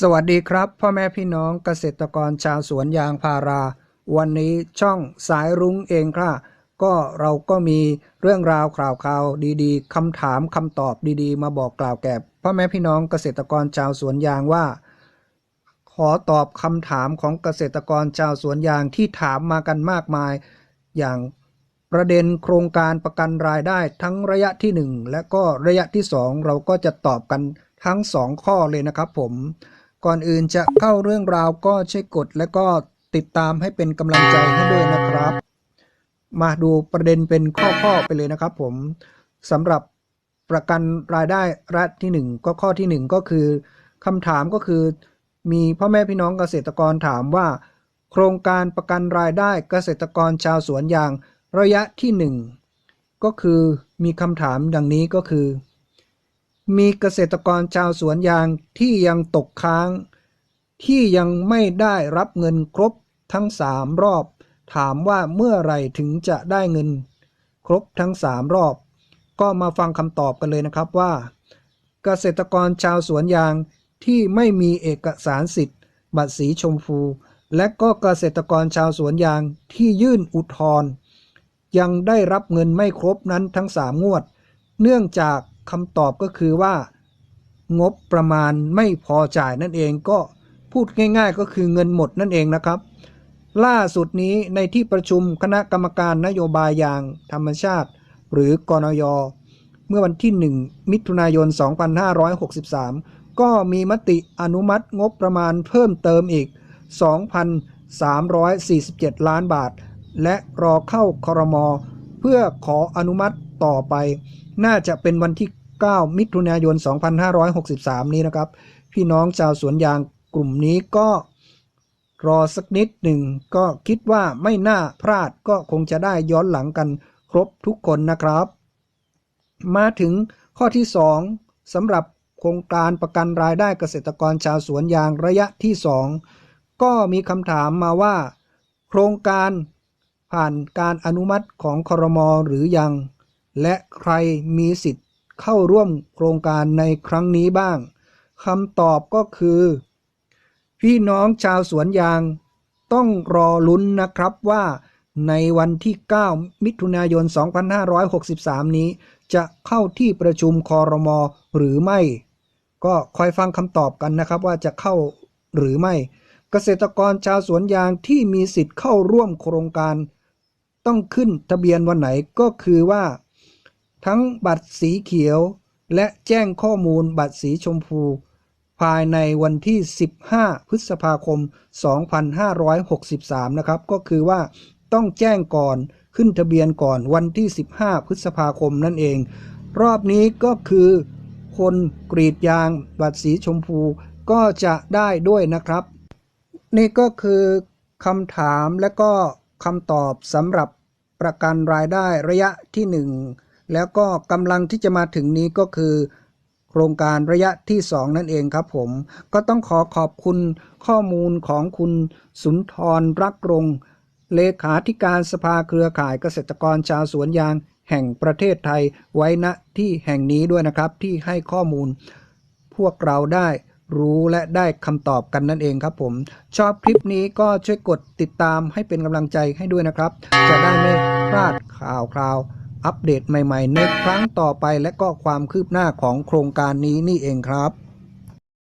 สวัสดีครับ พ่อแม่พี่น้องเกษตรกรชาวสวนยางพารา วันนี้ช่องสายรุ้งเองค่ะ ก็เราก็มีเรื่องราวข่าวข่าวดีๆคำถามคำตอบดีๆ มาบอกกล่าวแก่พ่อแม่พี่น้องเกษตรกรชาวสวนยางว่า ขอตอบคำถามของเกษตรกรชาวสวนยางที่ถามมากันมากมาย อย่างประเด็นโครงการประกันรายได้ทั้งระยะที่ 1 และก็ระยะที่ 2 เราก็จะตอบกันทั้ง 2 ข้อเลยนะครับผม ก่อนอื่นจะเข้าเรื่องราวก็ช่วยกดและก็ติดตามให้เป็นกำลังใจให้ด้วยนะครับ มาดูประเด็นเป็นข้อๆไปเลยนะครับ ผมสำหรับประกันรายได้รัฐที่ 1 ก็ข้อที่ 1 ก็คือคำถามก็คือ มีพ่อแม่พี่น้องเกษตรกรถามว่า โครงการประกันรายได้เกษตรกรชาวสวนยางระยะที่ 1 ก็คือมีคำถามดังนี้ก็คือ มีเกษตรกรชาวสวนยางที่ยังตกค้าง ที่ยังไม่ได้รับเงินครบทั้ง3รอบ ถามว่าเมื่อไหร่ถึงจะได้เงิน ครบทั้ง3รอบ ก็มาฟังคำตอบกันเลยนะครับว่า เกษตรกรชาวสวนยางที่ไม่มีเอกสารสิทธิ์ บัตรสีชมพู และก็เกษตรกรชาวสวนยางที่ยื่นอุทธรณ์ยังได้รับเงินไม่ครบนั้นทั้ง3งวด เนื่องจาก คำตอบก็คือว่า งบประมาณไม่พอจ่ายนั่นเองก็พูดง่าย ๆ ก็คือเงินหมดนั่นเองนะครับ ล่าสุดนี้ในที่ประชุมคณะกรรมการนโยบายยางธรรมชาติ หรือกนย เมื่อวันที่ 1 มิถุนายน 2563 ก็มีมติอนุมัติงบประมาณเพิ่มเติมอีก 2,347 ล้านบาท และรอเข้าคอรมอเพื่อขออนุมัติต่อไป น่าจะเป็นวันที่ 9 มิถุนายน 2563 นี้นะครับ พี่น้องชาวสวนยางกลุ่มนี้ก็รอสักนิดหนึ่งก็คิดว่าไม่น่าพลาดก็คงจะได้ย้อนหลังกันครบทุกคนนะครับ มาถึงข้อที่ 2สำหรับโครงการประกันรายได้เกษตรกรชาวสวนยางระยะที่ 2 ก็มีคำถามมาว่า โครงการผ่านการอนุมัติของคอรมอหรือยัง และใครมีสิทธิ์เข้าร่วมโครงการในครั้งนี้บ้างคำตอบก็คือ พี่น้องชาวสวนยางต้องรอลุ้นนะครับว่าในวันที่ 9 มิถุนายน 2563 นี้ จะเข้าที่ประชุมคอรมอหรือไม่ ก็คอยฟังคำตอบกันนะครับว่าจะเข้าหรือไม่ เกษตรกรชาวสวนยางที่มีสิทธิ์เข้าร่วมโครงการ ต้องขึ้นทะเบียนวันไหนก็คือว่า ทั้งบัตรสีเขียว และแจ้งข้อมูลบัตรสีชมพู ภายในวันที่ 15 พฤษภาคม 2563 นะครับ ก็คือว่าต้องแจ้งก่อนขึ้นทะเบียนก่อนวันที่ 15 พฤษภาคมนั่นเอง รอบนี้ก็คือคนกรีดยางบัตรสีชมพูก็จะได้ด้วยนะครับ นี่ก็คือคำถามและก็คำตอบสำหรับประกันรายได้ระยะที่ 1 แล้วก็กำลังที่จะมาถึงนี้ก็คือ โครงการระยะที่ 2 นั่นเองครับผม ก็ต้องขอขอบคุณข้อมูลของคุณสุนทรรักรงเลขาธิการสภาเครือข่ายเกษตรกรชาวสวนยางแห่งประเทศไทยไว้ณที่แห่งนี้ด้วยนะครับ ที่ให้ข้อมูล พวกเราได้รู้และได้คำตอบกันนั่นเองครับผม ชอบคลิปนี้ก็ช่วยกดติดตามให้เป็นกำลังใจให้ด้วยนะครับ จะได้ไม่พลาดข่าวคราว อัปเดตใหม่ๆ ในครั้งต่อไปและก็ความคืบหน้าของโครงการนี้นี่เองครับ